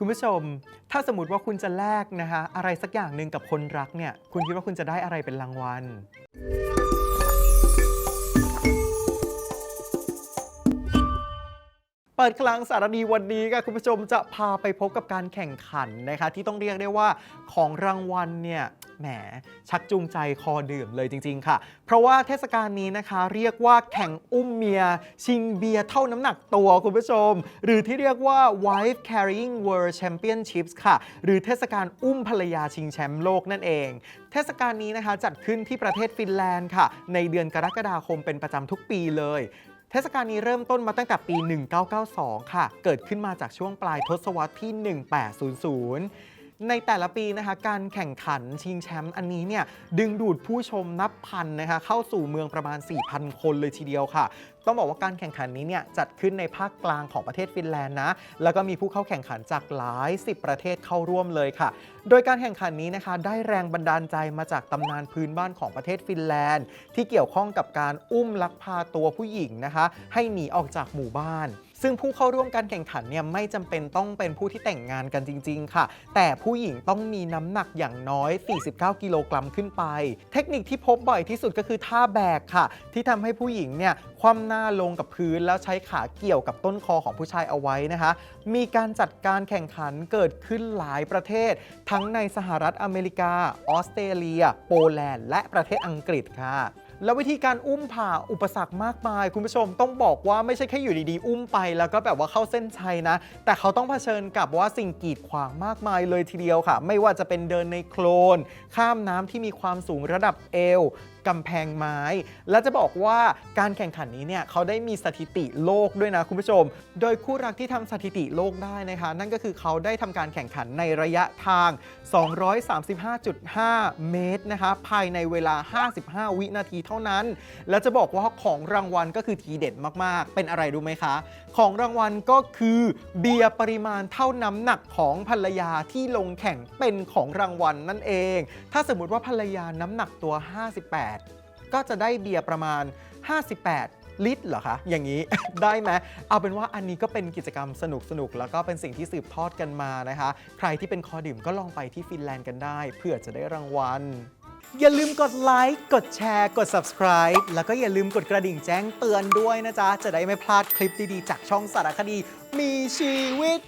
คุณผู้ชม ถ้าสมมติว่าคุณจะแลกนะคะอะไรสักอย่างหนึ่งกับคนรักเนี่ย คุณคิดว่าคุณจะได้อะไรเป็นรางวัล เปิดคลังสารดีวันนี้ค่ะคุณผู้ชมจะพาไปพบกับการแข่งขันนะคะ ที่ต้องเรียกได้ว่าของรางวัลเนี่ย แหมชักจูงใจคอดื่มเลยจริง ๆ ค่ะ เพราะว่าเทศกาลนี้นะคะ เรียกว่าแข่งอุ้มเมีย ชิงเบียร์เท่าน้ำหนักตัวคุณผู้ชม หรือที่เรียกว่า wife carrying world championships ค่ะ หรือเทศกาลอุ้มภรรยาชิงแชมป์โลกนั่นเอง เทศกาลนี้นะคะจัดขึ้นที่ประเทศฟินแลนด์ค่ะ ในเดือนกรกฎาคมเป็นประจำทุกปีเลยเทศกาลนี้เริ่มต้นมาตั้งแต่ปี 1992 ค่ะ เกิดขึ้นมาจากช่วงปลายทศวรรษที่ 1800 ในแต่ละปีนะคะการแข่งขันชิงแชมป์อันนี้เนี่ยดึงดูดผู้ชมนับพันนะคะเข้าสู่เมืองประมาณ 4,000 คนเลยทีเดียวค่ะ ต้องบอกว่าการแข่งขันนี้เนี่ยจัดขึ้นในภาคกลางของประเทศฟินแลนด์นะ แล้วก็มีผู้เข้าแข่งขันจากหลาย 10 ประเทศเข้าร่วมเลยค่ะ โดยการแข่งขันนี้นะคะได้แรงบันดาลใจมาจากตำนานพื้นบ้านของประเทศฟินแลนด์ ที่เกี่ยวข้องกับการอุ้มลักพาตัวผู้หญิงนะคะ ให้หนีออกจากหมู่บ้าน ซึ่งผู้เข้าร่วมการแข่งขันเนี่ยไม่จำเป็นต้องเป็นผู้ที่แต่งงานกันจริง ๆ ค่ะ แต่ผู้หญิงต้องมีน้ำหนักอย่างน้อย 49 กิโลกรัมขึ้นไป เทคนิคที่พบบ่อยที่สุดก็คือท่าแบกค่ะ ที่ทำให้ผู้หญิงเนี่ยคว่ำหน้าลงกับพื้น แล้วใช้ขาเกี่ยวกับต้นคอของผู้ชายเอาไว้นะคะ มีการจัดการแข่งขันเกิดขึ้นหลายประเทศ ทั้งในสหรัฐอเมริกา ออสเตรเลีย โปแลนด์ และประเทศอังกฤษค่ะ แล้ววิธีการอุ้มผ่าอุปสรรคมากมาย คุณผู้ชมต้องบอกว่าไม่ใช่แค่อยู่ดีๆ อุ้มไป แล้วก็แบบว่าเข้าเส้นชัยนะ แต่เขาต้องเผชิญกับว่าสิ่งกีดขวางมากมายเลยทีเดียวค่ะ ไม่ว่าจะเป็นเดินในโคลน ข้ามน้ำที่มีความสูงระดับเอว กำแพงไม้ และจะบอกว่าการแข่งขันนี้เนี่ยเขาได้มีสถิติโลกด้วยนะคุณผู้ชม โดยคู่รักที่ทำสถิติโลกได้นะคะ นั่นก็คือเขาได้ทำการแข่งขันในระยะทาง 235.5 เมตรนะคะ ภายในเวลา 55 วินาทีเท่านั้น และจะบอกว่าของรางวัลก็คือทีเด็ดมากๆ เป็นอะไรรู้ไหมคะ ของรางวัลก็คือเบียร์ปริมาณเท่าน้ำหนักของภรรยาที่ลงแข่งเป็นของรางวัลนั่นเอง ถ้าสมมติว่าภรรยาน้ำหนักตัว 58ก็จะได้เบียร์ประมาณ 58 ลิตรเหรอคะ อย่างนี้ ได้ไหมเอาเป็นว่าอันนี้ก็เป็นกิจกรรมสนุกๆแล้วก็เป็นสิ่งที่สืบทอดกันมานะคะ ใครที่เป็นคอดื่มก็ลองไปที่ฟินแลนด์กันได้เพื่อจะได้รางวัลอย่าลืมกดไลค์ กดแชร์ กด subscribe แล้วก็อย่าลืมกดกระดิ่งแจ้งเตือนด้วยนะจ๊ะ จะได้ไม่พลาดคลิปดีๆ จากช่องสารคดี มีชีวิต